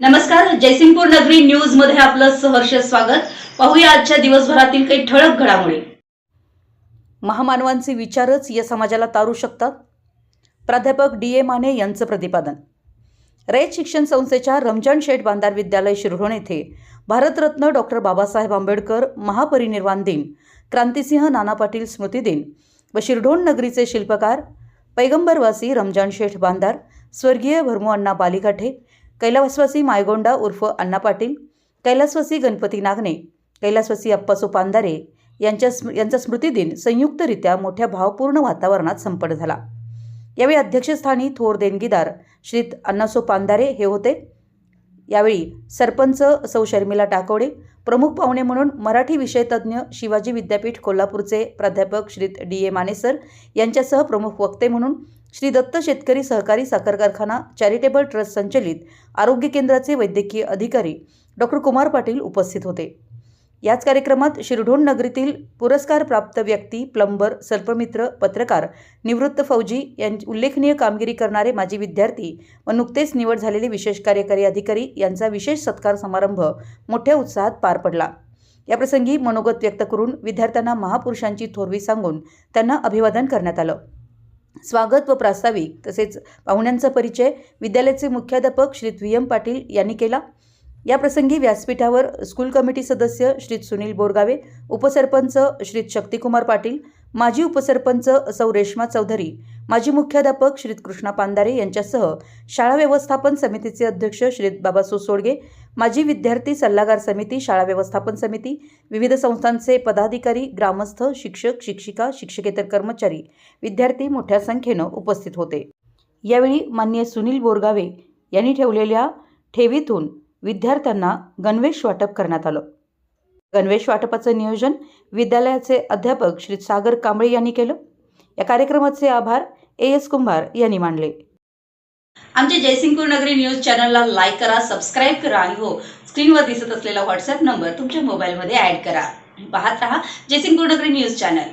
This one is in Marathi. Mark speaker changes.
Speaker 1: नमस्कार जयसिंगपूर नगरी न्यूजमध्ये आपलं सहर्ष स्वागत. पाहूया आजच्या दिवसभरातील काही ठळक घडामोडी. महामानवांचे विचारच या समाजाला तारू शकतात? प्राध्यापक डी ए माने यांचं प्रतिपादन. रयत शिक्षण संस्थेच्या रमजान शेठ बांधार विद्यालय शिरढोण येथे भारतरत्न डॉक्टर बाबासाहेब आंबेडकर महापरिनिर्वाण दिन क्रांतिसिंह नाना पाटील स्मृती दिन व शिरढोण नगरीचे शिल्पकार पैगंबरवासी रमजान शेठ बांधार स्वर्गीय भरमू अण्णा बालिकाठे कैलासवासी मायगोंडा उर्फ अण्णा पाटील कैलासवासी गणपती नागने कैलासवासी अप्पासो पांधारे यांच्या स्म यांचा स्मृतिदिन संयुक्तरित्या मोठ्या भावपूर्ण वातावरणात संपन्न झाला. यावेळी अध्यक्षस्थानी थोर देणगीदार श्रीत अण्णासो पांधारे हे होते. यावेळी सरपंच सौ शर्मिला टाकोडे प्रमुख पाहुणे म्हणून मराठी विषयतज्ञ शिवाजी विद्यापीठ कोल्हापूरचे प्राध्यापक श्री डी ए मानेसर यांच्यासह प्रमुख वक्ते म्हणून श्री दत्त शेतकरी सहकारी साखर कारखाना चॅरिटेबल ट्रस्ट संचलित आरोग्य केंद्राचे वैद्यकीय अधिकारी डॉक्टर कुमार पाटील उपस्थित होते. याच कार्यक्रमात शिरढोण नगरीतील पुरस्कार प्राप्त व्यक्ती प्लंबर सर्पमित्र पत्रकार निवृत्त फौजी यांची उल्लेखनीय कामगिरी करणारे माजी विद्यार्थी व नुकतेच निवड झालेले विशेष कार्यकारी अधिकारी यांचा विशेष सत्कार समारंभ मोठ्या उत्साहात पार पडला. याप्रसंगी मनोगत व्यक्त करून विद्यार्थ्यांना महापुरुषांची थोरवी सांगून त्यांना अभिवादन करण्यात आलं. स्वागत व प्रास्ताविक तसेच पाहुण्यांचा परिचय विद्यालयाचे मुख्याध्यापक श्री द्वियम पाटील यांनी केला. याप्रसंगी व्यासपीठावर स्कूल कमिटी सदस्य श्रीत सुनील बोरगावे उपसरपंच श्रीत शक्तिकुमार पाटील माजी उपसरपंच सौ रेश्मा चौधरी माजी मुख्याध्यापक श्रीत कृष्णा पांदारे यांच्यासह शाळा व्यवस्थापन समितीचे अध्यक्ष श्रीत बाबा सोडगे माजी विद्यार्थी सल्लागार समिती शाळा व्यवस्थापन समिती विविध संस्थांचे पदाधिकारी ग्रामस्थ शिक्षक शिक्षिका शिक्षकेतर कर्मचारी विद्यार्थी मोठ्या संख्येनं उपस्थित होते. यावेळी मान्य सुनील बोरगावे यांनी ठेवलेल्या ठेवीतून विद्यार्थ्यांना गणवेश वाटप करण्यात आलं. गणवेश वाटपाचं नियोजन विद्यालयाचे अध्यापक श्री सागर कांबळे यांनी केलं. या कार्यक्रमाचे आभार ए एस कुंभार यांनी मानले. आमच्या जयसिंगपूर नगरी न्यूज चॅनलला लाईक करा सबस्क्राईब करा आणि हो स्क्रीनवर दिसत असलेला व्हॉट्सअप नंबर तुमच्या मोबाईलमध्ये ॲड करा. पाहत राहा जयसिंगपूर नगरी न्यूज चॅनल.